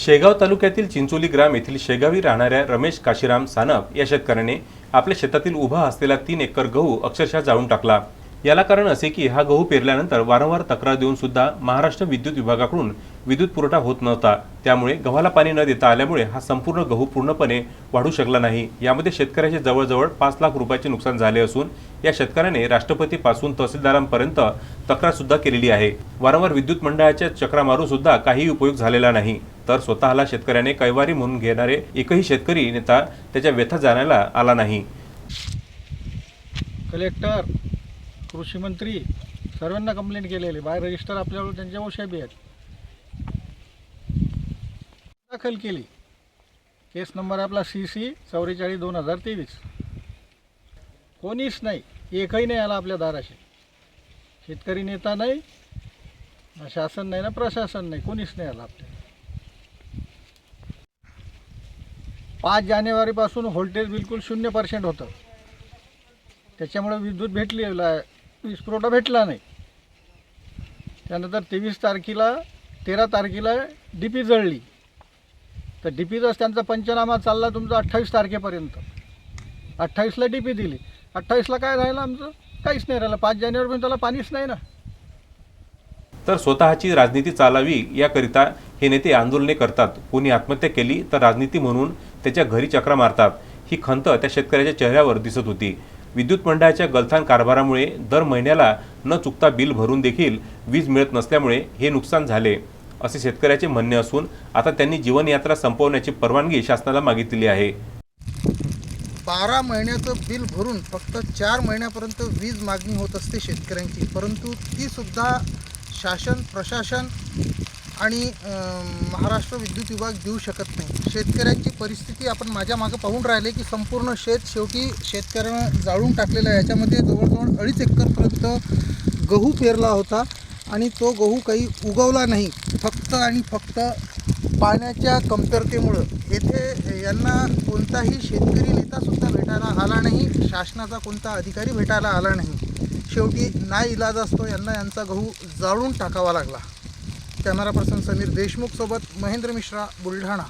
शेगाव तालुक्यातील चिंचोली ग्राम येथील शेगावी राहणाऱ्या रमेश काशीराम सानप या शेतकऱ्याने आपल्या शेतातील उभा असलेला तीन एकर गहू अक्षरशः जाळून टाकला. याला कारण असे की हा गहू पेरल्यानंतर वारंवार तक्रार देऊन सुद्धा महाराष्ट्र विद्युत विभागाकडून विद्युत पुरवठा होत नव्हता. त्यामुळे गव्हाला पाणी न देता आल्यामुळे हा संपूर्ण गहू पूर्णपणे वाढू शकला नाही. यामध्ये शेतकऱ्याचे जवळजवळ पाच लाख रुपयाचे नुकसान झाले असून या शेतकऱ्याने राष्ट्रपतीपासून तहसीलदारांपर्यंत तक्रार सुद्धा केलेली आहे. वारंवार विद्युत मंडळाच्या चक्रा मारून सुद्धा काही उपयोग झालेला नाही. तर स्वतःला शेतकऱ्याने कैवारी म्हणून घेणारे एकही शेतकरी नेता त्याच्या व्यथा जाणायला आला नाही. कलेक्टर कृषी मंत्री सर्वांना कंप्लेंट केलेली. बाय रजिस्टर आपल्यावर त्यांच्या ओशाबी आहेत. दाखल केली. केस नंबर आपला सी सी चौवेचाळीस दोन हजार तेवीस. कोणीच नाही एकही नाही आला आपल्या दाराशी. शेतकरी नेता नाही शासन नाही ना प्रशासन नाही. कोणीच नाही आला आपल्या. पाच जानेवारीपासून व्होल्टेज बिलकुल शून्य पर्सेंट होतं. त्याच्यामुळे विद्युत भेटली वीज पुरवठा भेटला नाही. त्यानंतर तेवीस तारखेला तेरा तारखेला डी पी जळली. तर डी पीचाच त्यांचा पंचनामा चालला तुमचा अठ्ठावीस तारखेपर्यंत. अठ्ठावीसला डी पी दिली. अठ्ठावीसला काय राहिलं आमचं? काहीच नाही राहिलं. पाच जानेवारीपर्यंत त्याला पाणीच नाही ना. तर स्वतःची राजनीती चालावी याकरिता हे नेते आंदोलने करतात. कोणी आत्महत्या केली तर राजनीती म्हणून त्याच्या घरी चक्रा मारतात. ही खंत त्या शेतकऱ्याच्या चेहऱ्यावर दिसत होती. विद्युत मंडळाच्या गलथान कारभारामुळे दर महिन्याला न चुकता बिल भरून देखील वीज मिळत नसल्यामुळे हे नुकसान झाले असे शेतकऱ्याचे म्हणणे असून आता त्यांनी जीवनयात्रा संपवण्याची परवानगी शासनाला मागितली आहे. बारा महिन्याचं बिल भरून फक्त चार महिन्यापर्यंत वीज मागणी होत असते शेतकऱ्यांची परंतु ती सुद्धा शासन प्रशासन आणि महाराष्ट्र विद्युत विभाग देऊ शकत नाही. शेतकऱ्यांची परिस्थिती आपण माझ्या मागं पाहून राहिले की संपूर्ण शेत शेवटी शेतकऱ्यानं जाळून टाकलेलं आहे. याच्यामध्ये जवळजवळ अडीच एकरपर्यंत गहू पेरला होता आणि तो गहू काही उगवला नाही. फक्त आणि फक्त पाण्याच्या कमतरतेमुळं. येथे यांना कोणताही शेतकरी नेतासुद्धा भेटायला आला नाही. शासनाचा कोणता अधिकारी भेटायला आला नाही. शेवटी ना इलाज असतो. यांना यांचा गहू जाळून टाकावा लागला. कॅमेरा पर्सन समीर देशमुखसोबत महेंद्र मिश्रा बुलढाणा.